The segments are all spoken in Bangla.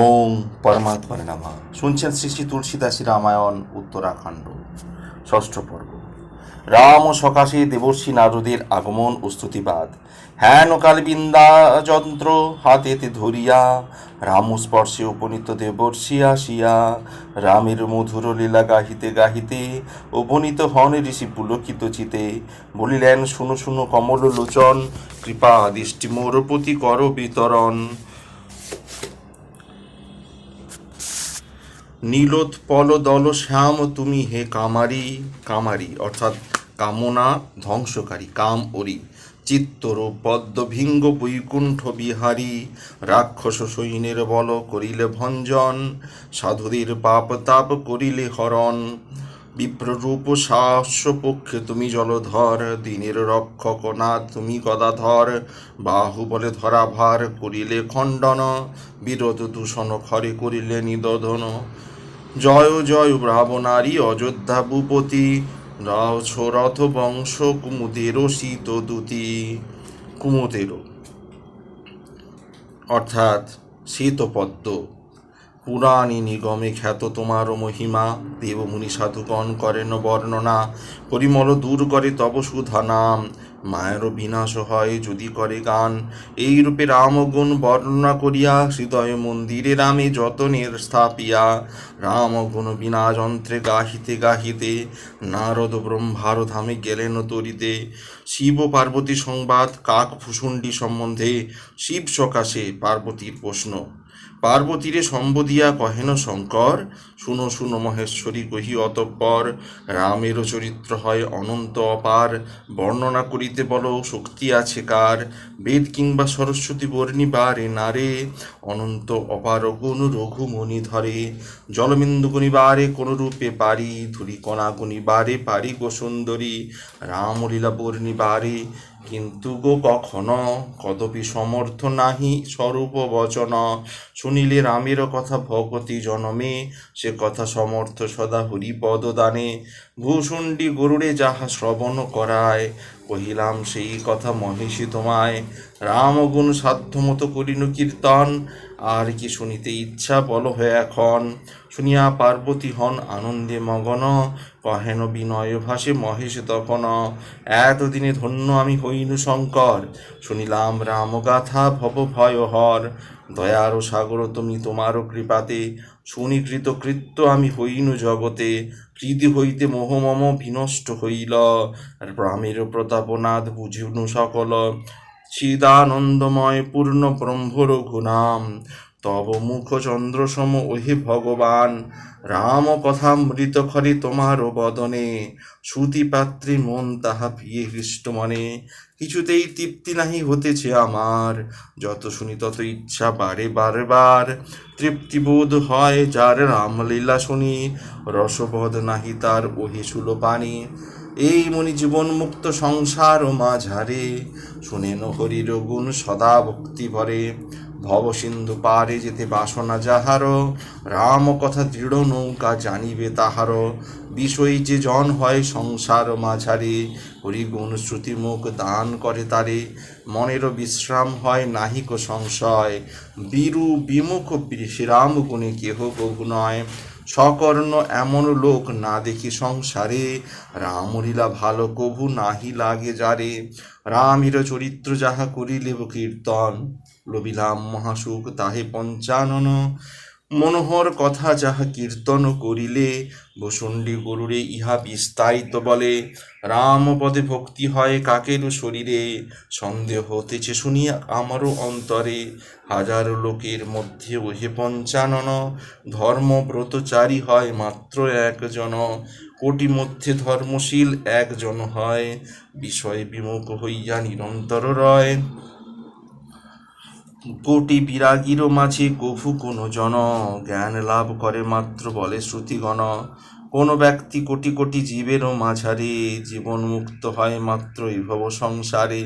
ওম পরমাত্মার নামা শুনছেন শ্রী শ্রী তুলসীদাসী রামায়ণ, উত্তরাখণ্ড, ষষ্ঠ পর্ব। রাম ও সকাশে দেবর্ষী নারদের আগমন ও স্তুতিবাদ। হ্যান কালবিন্দা যন্ত্র হাতেতে ধরিয়া, রাম স্পর্শে উপনীত দেবর্ষি আসিয়া, রামের মধুর লীলা গাহিতে গাহিতে, উপনীত হন ঋষি পুলকিত চিতে। বলিলেন, শুনো শুনো কমল লোচন কৃপা দৃষ্টি মোর প্রতি কর বিতরণ। নীলোৎপল দল শ্যাম তুমি হে কামারি কামারি অর্থাৎ কামনা ধ্বংসকারী, কাম ওরি। চিত্তরূপ পদ্মভিঙ্গ বৈকুণ্ঠ বিহারী, রাক্ষস সৈন্যের বল করিলে ভঞ্জন, সাধুদের পাপ তাপ করিলে হরণ। বিপ্ররূপ সাহস্য পক্ষে তুমি জলধর, দিনের রক্ষক না তুমি গদাধর। বাহু বলে ধরা ভার করিলে খণ্ডন, বিরোধ দূষণ খরে করিলে নিদধন। জয় জয় ব্রাহ্মণারী অযোধ্যা ভূপতি রথ বংশ কুমুদের শীত দূতি। কুমুদের অর্থাৎ শীতপদ্ম। পুরাণী নিগমে খ্যাত তোমার মহিমা, দেবমুনি সাধুগণ করেন বর্ণনা। পরিমল দূর করে তব সুধা নাম, মায়েরও বিনাশ হয় যদি করে গান। এই রূপে রামগুণ বর্ণনা করিয়া হৃদয় মন্দিরে রামে যতনের স্থাপিয়া। রামগুণ বিনা যন্ত্রে গাহিতে গাহিতে নারদ ব্রহ্মার ধামে গেলেন তরিতে। শিব পার্বতী সংবাদ, কাক ভূষণ্ডী সম্বন্ধে শিব সকাশে পার্বতীর প্রশ্ন। পার্বতীরে সম্বোধিয়া কহেন শঙ্কর, শুনো শুনো মহেশ্বরী, কহি অতঃপর, রামেরও চরিত্র হয় অনন্ত অপার, বর্ণনা করিতে বলো শক্তি আছে কার, বেদ কিংবা সরস্বতী বর্ণিবারে নারে, অনন্ত অপার গুণ রঘুমণি ধরে জলবিন্দু গুণিবারে কোন রূপে পারি, ধুলি কণা গুণিবারে পারি গো সুন্দরী, রামলীলা বর্ণিবারে কিন্তু গো কখন কদপি সমর্থ নাহি স্বরূপ বচন। শুনিলে রামের কথা ভগতি জনমে, সে কথা সমর্থ সদা হরিপদ দানে। ভূষণ্ডি গরুড়ে যাহা শ্রবণ করায়, কহিলাম সেই কথা মহিষী তোমায়। রামগুণ সাধ্যমতো করিনু কীর্তন আর কি শুনিতে ইচ্ছা বল হয়ে এখন? শুনিয়া পার্বতী হন আনন্দে মগন। কহেন বিনয় ভাসে মহেশ তখন এতদিনে ধন্য আমি হইনু শঙ্কর। শুনিলাম রামগাথা ভব ভয় হর দয়ার সাগর, তুমি তোমারও কৃপাতে। সুনিকৃত কৃত্য আমি হইনু জগতে। হৃদি হইতে মোহমম বিনষ্ট হইল। আর রামের প্রতাপনাথ বুঝিনু সকল। চিদানন্দময় পূর্ণ ব্রহ্ম রঘুনাম তব মুখ চন্দ্রসম ওহে ভগবান, রাম কথামৃত খরে তোমারও বদনে, শ্রুতিপাত্রী মন তাহা পিয়ে হৃষ্ট মনে। কিছুতেই তৃপ্তি নাহি হতেছে আমার, যত শুনি তত ইচ্ছা বারে বারে বার তৃপ্তিবোধ হয় যার রামলীলা শুনি, রসবোধ নাহি তার ওহে সুলো পানি এই মনি জীবন মুক্ত সংসার ও মাঝারে শুনেন হরির গুণ সদা ভক্তি ভরে। ভব সিন্ধু পারে যেতে বাসনা যাহার। রাম কথা দৃঢ় নৌকা জানিবে তাহার। বিষয় যে জন হয় সংসার মাঝারে হরিগুণ শ্রুতি মুখ দান করে তারে। মনেরও বিশ্রাম হয় নাহিক সংশয়। বীরু বিমুখ শ্রীরাম গুণে কেহ কহু নয়। সকর্ণ এমন লোক না দেখি সংসারে। রামলীলা ভালো কভু নাহি লাগে যারে। রামের চরিত্র যাহা করিলেব কীর্তন। লবিলাম মহাসুখ তাহে পঞ্চানন। মনোহর কথা যাহা কীর্তন করিলে বসুণ্ডী গরুরে ইহা বিস্তারিত বলে। রাম পদে ভক্তি হয় কাকেরও শরীরে, সন্দেহ হতেছে শুনিয়া আমারও অন্তরে। হাজার লোকের মধ্যে ওহে পঞ্চানন, ধর্মব্রতচারী হয় মাত্র একজন। কোটি মধ্যে ধর্মশীল একজন হয়, বিষয় বিমুখ হইয়া নিরন্তর রয়। কোটি বিরাগীর মাঝে কভু কোনো জন? জ্ঞান লাভ করে মাত্র বলে শ্রুতিগণ। কোন ব্যক্তি কোটি কোটি জীবেরও মাঝারে জীবন মুক্ত হয় মাত্র ভব সংসারে।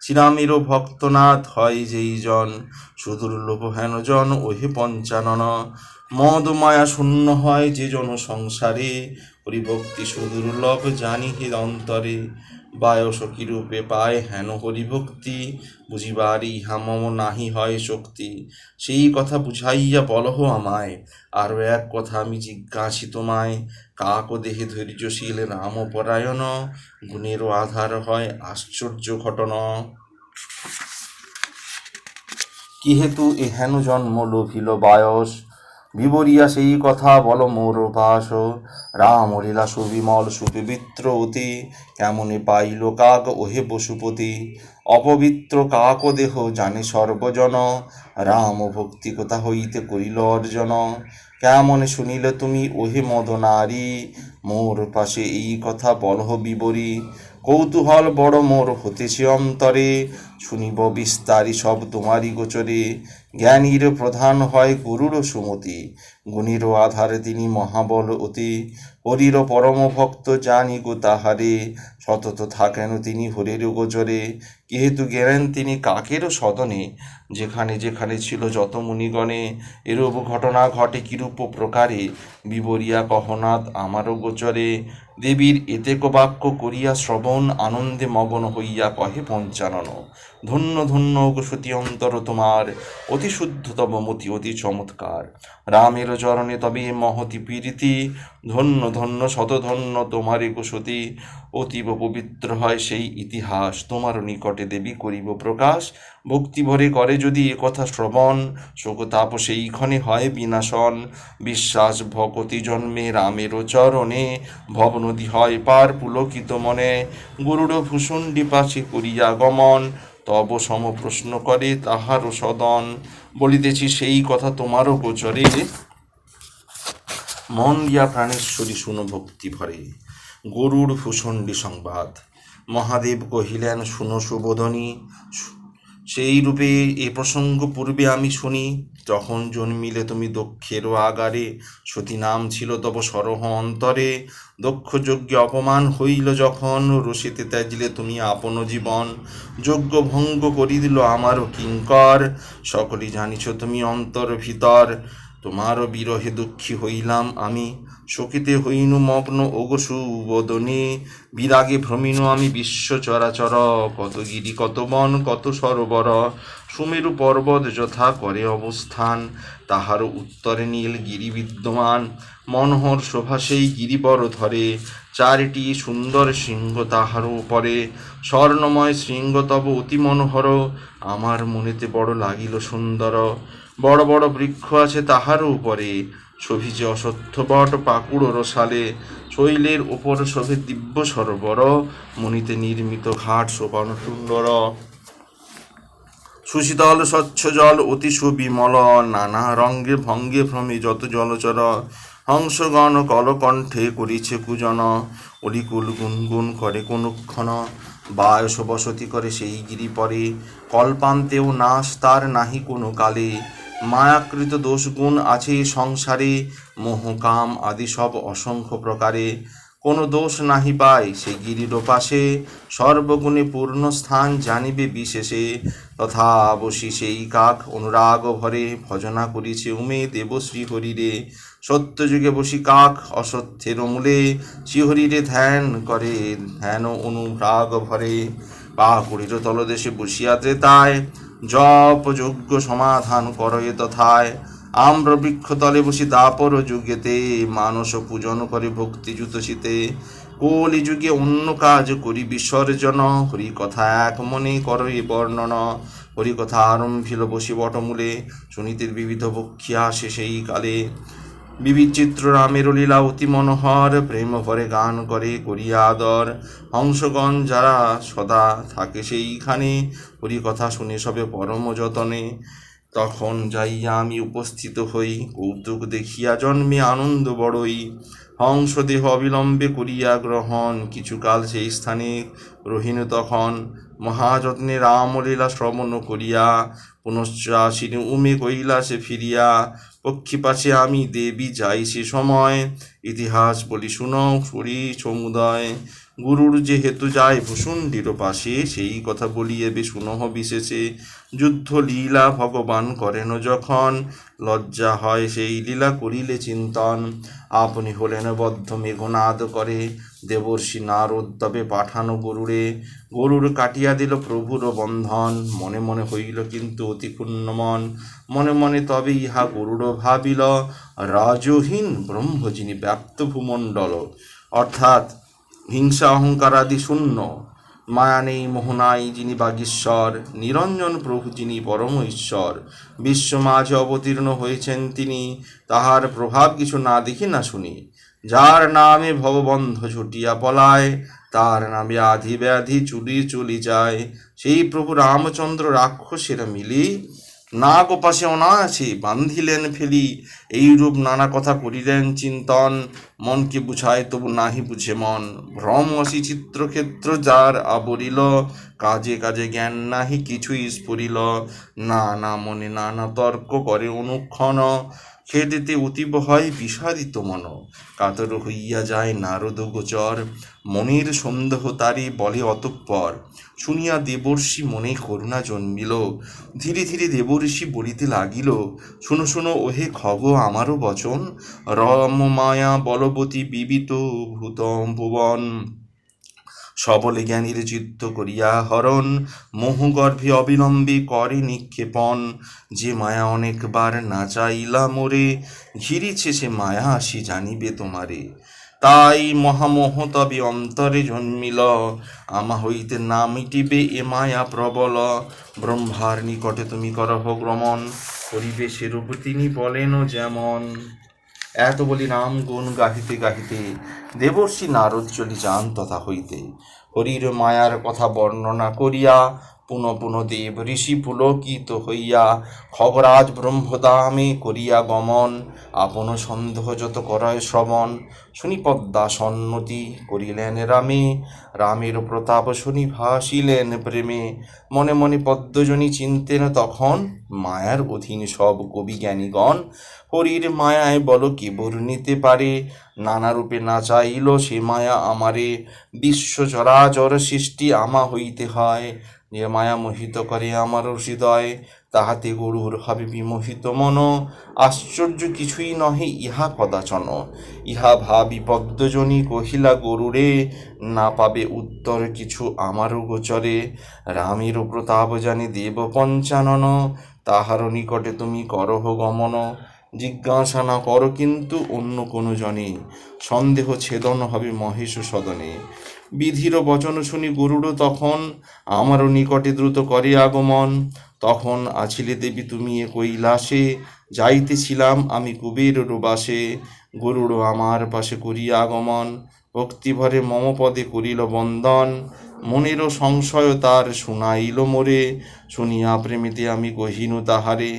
শ্রীরামেরও ভক্তনাথ হয় যেই জন সুদুর্লভ হেন জন, ওহে পঞ্চানন। মদ মায়া শূন্য হয় যে জন সংসারে হরিভক্তি সুদুর্লভ জানি অন্তরে বায়স কিরূপে পায় হেন হরিভক্তি বুঝিবার ইহা নাহি হয় শক্তি। সেই কথা বুঝাইয়া বলহ আমায়, আরও এক কথা আমি জিজ্ঞাসি তোমায়, কাক দেহে ধৈর্যশীল রামপরায়ণ, গুণেরও আধার হয় আশ্চর্য ঘটনা। কি হেতু এহেন জন্ম লোভিল বায়স বিবরিয়া সেই কথা বল মোর ভাস রাম লীলা সুবিমল সুপবিত্র অতি কেমনে পাইল কাক ওহে পশুপতি অপবিত্র কাক দেহ জানে সর্বজন। রাম ভক্তি কোথা হইতে করিল অর্জন? কেমনে শুনিলে তুমি ওহে মদ নারী মোর পাশে এই কথা বলহ বিবরী। কৌতূহল বড় মোর হতেছে অন্তরে। শুনিব বিস্তারি সব তোমারই গোচরে। জ্ঞানীর প্রধান হয় গুরুর সুমতি। গুণীর আধারে তিনি মহাবল অতি। হরির পরম ভক্ত জানি গো তাহারে। সতত থাকেন তিনি হরির গোচরে। যেহেতু গেলেন তিনি কাকেরও সদনে? যেখানে যেখানে ছিল যত মুনিগণে, এরূপ ঘটনা ঘটে কিরূপ প্রকারে? বিবরিয়া কহনাথ আমারও গোচরে, দেবীর এতে বাক্য করিয়া শ্রবণ আনন্দে মগন হইয়া কহে পঞ্চানন। ধন্য ধন্য সতী অন্তর তোমার, অতি শুদ্ধতম মতি, অতি চমৎকার। রামের চরণে তবে মহতি প্রীতি ধন্য ধন্য শতধন্য তোমারে গোসতী অতীব পবিত্র হয় সেই ইতিহাস, তোমার নিকটে দেবী করিব প্রকাশ। ভক্তি ভরে করে যদি একথা শ্রবণ শোকতাপ সেইক্ষণে হয় বিনাশন। বিশ্বাস ভকতি জন্মে রামেরও চরণে ভবনদী হয় পার পুলকিত মনে। গরুড় ভূষণ্ডী পাশে করিয়া গমন, তব সম প্রশ্ন করে তাহারও সদন। বলিতেছি, সেই কথা তোমারও গোচরে। মন দিয়া প্রাণেশ্বরী শুনো ভক্তি ভরে। গরুর ভূষণ্ডী সংবাদ। মহাদেব কহিলেন, শুনো সুবোধনী সেই রূপে এ প্রসঙ্গ পূর্বে আমি শুনি, যখন জন্মিলে তুমি দক্ষেরও আগারে, সতী নাম ছিল তব সরহ অন্তরে। দক্ষ যজ্ঞে অপমান হইল যখন রশিতে ত্যাজিলে তুমি আপন জীবন। যজ্ঞ ভঙ্গ করি দিল আমারও কিঙ্কর, সকলেই জানিছ তুমি অন্তর ভিতর। তোমারও বিরহে দুঃখী হইলাম আমি। শোকিতে হইনু মগ্ন ওগো সুবদনে। বিরাগে ভ্রমিনু আমি বিশ্ব চরাচর কত গিরি কত বন, কত সরোবর, সুমেরু পর্বত যথা করে অবস্থান। তাহার উত্তরে নীল গিরি বিদ্যমান। মনোহর শোভা সেই গিরিবর ধরে। চারিটি সুন্দর সিংহ তাহার উপরে। স্বর্ণময় শৃঙ্গ তব অতি মনোহর। আমার মনেতে বড় লাগিল সুন্দর। বড় বড় বৃক্ষ আছে তাহার উপরে। শোভিছে অসত্য বট পাকুড় রসালে, শৈলের ওপর শোভে দিব্য সরোবর মনিতে নির্মিত ঘাট সোপান সুন্দর। সুশীতল স্বচ্ছ জল অতি সুবিমল, নানা রঙ্গে ভঙ্গে ভ্রমে যত জলচর। হংসগণ কলকণ্ঠে করিছে কুজন, অলিকুল গুনগুন করে কোনক্ষণ। বায়স বসতি করে সেই গিরি পরে কল্পান্তেও নাশ তার নাহি কোনো কালে। মায়াকৃত দোষগুণ আছে সংসারে, মোহকাম আদি সব অসংখ্য প্রকারে। কোনো দোষ নাহি পায় সে গিরির পাশে, সর্বগুণে পূর্ণ স্থান জানিবে বিশেষে। তথা বসি সেই কাক অনুরাগ ভরে ভজনা করিছে উমে দেব শ্রীহরিরে সত্যযুগে বসি কাক অসত্যের মূলে শ্রীহরিরে ধ্যান করে, ধ্যান অনুরাগ ভরে। পাকুড়ির তলদেশে বসিয়া ত্রেতায়, জপ, যজ্ঞ, সমাধান করয়ে তথায়। আম্র বৃক্ষ তলে বসি দাপর যুগেতে, মানস পূজন করে ভক্তিযুত শীতে। কলি যুগে অন্য কাজ করি বিসর্জন হরি কথা এক মনে করই বর্ণন হরি কথা আরম্ভিল বসি বটমূলে সুনীতির বিবিধ বক্ষিয়া আসে সেই কালে। বিবিচিত্র রামের লীলা অতি মনোহর, প্রেম ভরে গান করে, করিয়া আদর। হংসগণ যারা সদা থাকে সেইখানে হরি কথা শুনে সবে পরম যতনে। তখন যাইয়া আমি উপস্থিত হই, কৌতুক দেখিয়া জন্মে আনন্দ বড়ই। হংসদেহ অবিলম্বে করিয়া গ্রহণ, কিছুকাল সেই স্থানে রহিন তখন। মহাযত্নে রামলীলা শ্রবণ করিয়া পুনশ্চ আসিনি উমে কৈলাসে ফিরিয়া পক্ষী পাশে আমি দেবী যাই সে সময়। ইতিহাস বলি শুনো করি সমুদয়। গুরুর যেহেতু যায় ভূষুণ্ডির পাশে, সেই কথা বলিয়ে বে শুনহ বিশেষে। যুদ্ধ লীলা ভগবান করেন যখন, লজ্জা হয় সেই লীলা করিলে চিন্তন। আপনি হলেন বদ্ধ মেঘনাদ করে। দেবর্ষি নারদ তবে পাঠানো গরুরে গরুর কাটিয়া দিল প্রভুর বন্ধন। মনে মনে হইল কিন্তু অতি ক্ষুণ্ণ মন মনে তবে ইহা গরুড় ভাবিল, রাজহীন ব্রহ্ম যিনি ব্যাপ্ত ভূমণ্ডল। অর্থাৎ হিংসা অহংকার আদি শূন্য। মায়া নেই মোহনাই যিনি বাগীশ্বর। নিরঞ্জন প্রভু যিনি পরম ঈশ্বর। বিশ্ব মাঝে অবতীর্ণ হয়েছেন তিনি। তাহার প্রভাব কিছু না দেখি না শুনি। যার নামে ভববন্ধ ছুটিয়া পলায়, তার নামে আধি ব্যাধি চুলি চলি যায়। সেই প্রভু রামচন্দ্র রাক্ষসের মিলি না গোপাশে অনায়াসে বান্ধিলেন ফেলি। এইরূপ নানা কথা করিলেন চিন্তন, মনকে বুঝায় তবু নাহি বুঝে মন। ভ্রম অসি চিত্রক্ষেত্র যার আবরিল, কাজে কাজে জ্ঞান নাহি কিছুই স্ফুরিল। না না মনে নানা তর্ক করে অনুক্ষণ খেদিতে অতীব হয় বিষাদিত মন। কাতর হইয়া যায় নারদ গোচর। মনের সন্দেহ তারি বলে অতঃপর। শুনিয়া দেবর্ষি মনে করুণা জন্মিল। ধীরে ধীরে দেবর্ষি বলিতে লাগিল, শুনো শুনো, ওহে খগ, আমারও বচন। রম মায়া বলবতী বিবিত ভূতম ভুবন। সবলে জ্ঞানীর চিত্ত করিয়া হরণ মোহগর্ভে অবিলম্বে করে নিক্ষেপণ। যে মায়া অনেকবার না চাইলা মোরে, ঘিরিছে সে মায়া আসি জানিবে তোমারে। তাই মহামোহ তবে অন্তরে জন্মিল, আমা হইতে না মিটিবে এ মায়া প্রবল। ব্রহ্মার নিকটে তুমি করহ গ্রমণ, করিবে সেরূপ তিনি বলেন যেমন। এত বলি নাম গুণ গাহিতে গাহিতে দেবর্ষী নারদ চলি যান তথা হইতে। হরির মায়ার কথা বর্ণনা করিয়া পুনঃ দেব ঋষি পুলকিত হইয়া খগরাজ ব্রহ্মদামে করিয়া গমন। আপন সন্দেহ যত করয় শ্রবণ। শুনি পদ্মা সন্নতি করিলেন রামে। রামের প্রতাপ শুনি ভাসিলেন প্রেমে। মনে মনে পদ্মজনী চিনতেন তখন মায়ার অধীন সব কবি জ্ঞানীগণ। হরির মায়ায় বল কি বর্ণিতে পারে? নানা রূপে না চাইল সে মায়া আমারে। বিশ্ব চরাচর সৃষ্টি আমা হইতে হয়। যে মায়া মোহিত করে আমার হৃদয়, তাহাতে গরুর হবে বিমোহিত মন। আশ্চর্য কিছুই নহে ইহা কদাচন। ইহা ভাবি পদ্মজনী কহিলা, গরুরে, না পাবে উত্তর কিছু আমারও গোচরে। রামের প্রতাপ জানি দেব পঞ্চানন, তাহার নিকটে তুমি করহ গমন। জিজ্ঞাসা না করো কিন্তু অন্য কোনো জনে সন্দেহ ছেদন হবে মহেশ সদনে। বিধির বচন শুনি গরুড় তখন আমারও নিকটে দ্রুত করে আগমন। তখন আছিলে দেবী তুমি এ কৈলাসে, যাইতেছিলাম আমি কুবের বাসে গরুড় আমার পাশে করিয়া আগমন, ভক্তিভরে মম পদে করিল বন্দন। মনেরও সংশয় তার শুনাইল মোরে, শুনিয়া প্রেমিতে আমি কহিনু তাহারে।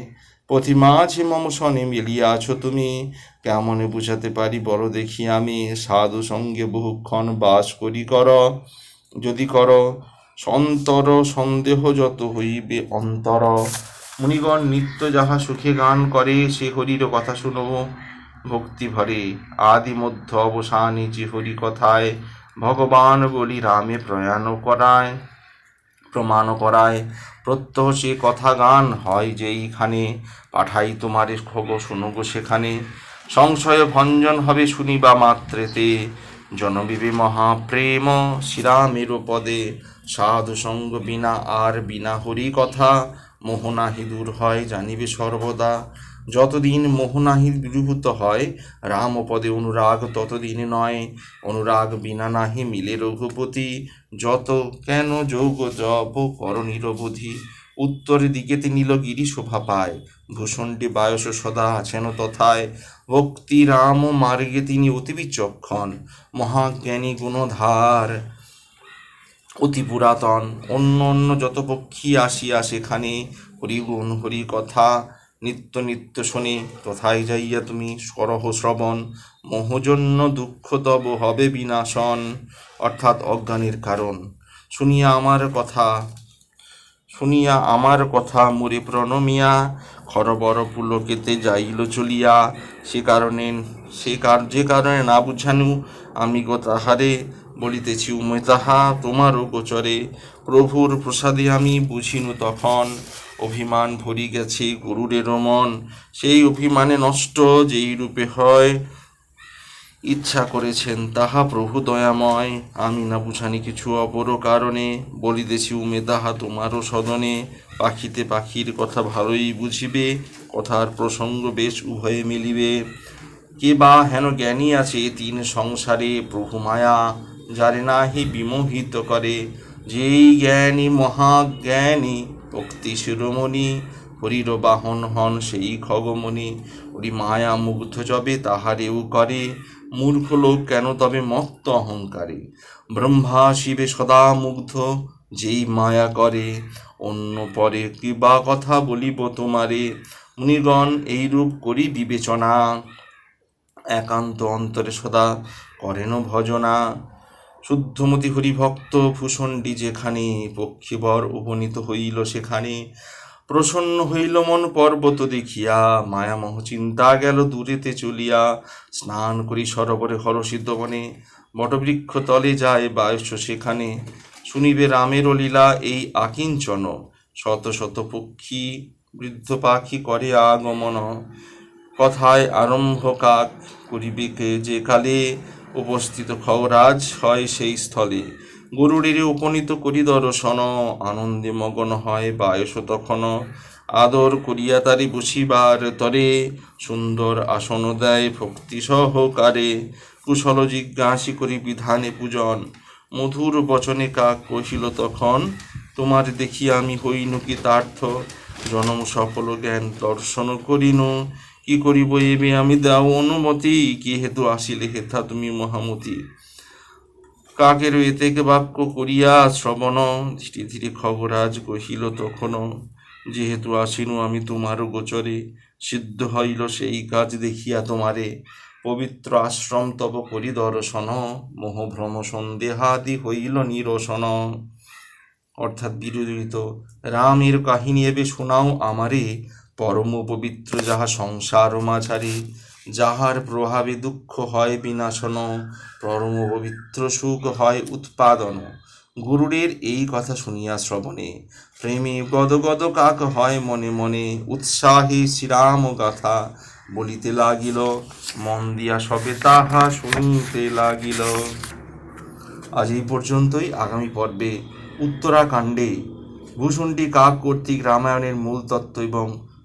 পথি মাঝে মম সনে মিলিয়াছ তুমি। কেমনে বুঝাতে পারি বড় দেখি আমি। সাধু সঙ্গে বহুক্ষণ বাস করি কর। যদি কর, সন্তর সন্দেহ যত হইবে অন্তর। মুনিগণ নিত্য যাহা সুখে গান করে, সে হরির কথা শুনব ভক্তি ভরে, আদি মধ্য অবসানে যে হরি কথায়, ভগবান বলি রামে প্রয়াণ করায়। প্রমাণ করায়। প্রত্যহ সে কথা গান হয় যেইখানে পাঠাই তোমারে খগ শুনগো সেখানে। সংশয় ভঞ্জন হবে শুনিবা মাত্রেতে। জনবিবে মহাপ্রেম, শ্রীরামের পদে। সাধু সঙ্গ বিনা আর বিনা হরি কথা মোহনাহি দূর হয় জানিবে সর্বদা। যতদিন মোহনাহি দূরীভূত হয়, রাম পদে অনুরাগ ততদিন নয়। অনুরাগ বিনা নাহি মিলে রঘুপতি, যত কেন যোগ জপ কর নিরবধি। উত্তরের দিকেতে নীলগিরি শোভা পায় ভূষণটি বায়স সদা আছেন তথায়। ভক্তি রাম মার্গে তিনি অতি বিচক্ষণ, মহাজ্ঞানী গুণধার, অতি পুরাতন। অন্য অন্য যত পক্ষী আসিয়া সেখানে হরিগুণ হরি কথা নিত্য নিত্য শুনি, তথায় যাইয়া তুমি সরহ শ্রবণ, মোহজন্য দুঃখ তব হবে বিনাশন, অর্থাৎ অজ্ঞানের কারণ। শুনিয়া আমার কথা, শুনিয়া আমার কথা মুরে প্রণমিয়া, খরবর পুলকেতে যাইল চলিয়া, সে কারণে, সে কার, যে কারণে না বুঝানু, আমি গো তাহারে বলিতেছি, উমে তাহা তোমারও গোচরে। প্রভুর প্রসাদে আমি বুঝিনু তখন। অভিমান ভরি গেছে গরুরের মন। সেই অভিমানে নষ্ট যেই রূপে হয়। ইচ্ছা করেছেন তাহা প্রভু দয়াময়। আমি না বুঝানি কিছু অপর কারণে। বলিতেছি, উমে তাহা তোমারও সদনে। পাখিতে পাখির কথা ভালোই বুঝিবে। কথার প্রসঙ্গ বেশ উভয়ে মিলিবে। কে বা হেন জ্ঞানী আছে তিন সংসারে প্রভু মায়া, যারে নাহি বিমোহিত করে। যেই জ্ঞানী মহাজ্ঞানী ভক্তি শিরোমণি হরির বাহন হন সেই খগমণি। ওরি মায়া মুগ্ধ যবে তাহারেও করে, মূর্খ লোক কেন তবে মত্ত অহংকারে? ব্রহ্মা শিবে সদা মুগ্ধ, যেই মায়া করে, অন্য পরে কি বা কথা বলিব তোমারে? মুনিগণ এইরূপ করি বিবেচনা। একান্ত অন্তরে সদা করেন ভজনা। শুদ্ধমতি হরিভক্ত ভূষণ্ডী যেখানে পক্ষীবর উপনীত হইল সেখানে। প্রসন্ন হইল মন পর্বত দেখিয়া, মায়ামোহ চিন্তা গেল দূরেতে চলিয়া। স্নান করি সরোবরে হরসিদ্ধ বনে বটবৃক্ষ তলে যায় বায়স সেখানে। শুনিবে রামের লীলা এই আকিঞ্চন, শত শত পক্ষী বৃদ্ধ পাখি করে আগমন। কথায় আরম্ভ কাক করিবে যে কালে? উপস্থিত খগরাজ হয় সেই স্থলে। গরুড়ের উপনীত করি দর্শন, আনন্দে মগন হয় বায়স তখন। আদর করিয়া তারি বসিবার তরে, সুন্দর আসন দেয় ভক্তি সহকারে। কুশল জিজ্ঞাসি করি বিধানে পূজন, মধুর বচনে কাক কহিল তখন, তোমার দেখি আমি হইনু কি তার্থ? জনম সফল জ্ঞান দর্শন করিনু কি করিব এবে আমি দাও অনুমতি। কি হেতু আসিলে হেথা তুমি মহামতি? কাকের এতেকে বাক্য করিয়া শ্রবণ? ধীরে ধীরে খবরাজ কহিল তখনও যেহেতু আসিনু আমি তোমার গোচরে সিদ্ধ হইল সেই কাজ দেখিয়া তোমারে পবিত্র আশ্রম তব পরিদর্শন মোহভ্রম সন্দেহাদি হইল নিরসন। অর্থাৎ বিরোধিত। রামের কাহিনী এবে শোনাও আমারে। পরম পবিত্র যাহা সংসার মাঝারি, যাহার প্রভাবে দুঃখ হয় বিনাশন, পরম পবিত্র সুখ হয় উৎপাদন। গুরুরের এই কথা শুনিয়া শ্রবণে প্রেমে গদগদ কাক হয় মনে মনে, উৎসাহে শ্রীরাম গাথা বলিতে লাগিল, মন দিয়া সবে তাহা শুনিতে লাগিল। আজ এই পর্যন্তই আগামী পর্বে উত্তরাকাণ্ডে ভূষণটি কাক কর্তৃক রামায়ণের মূল তত্ত্ব এবং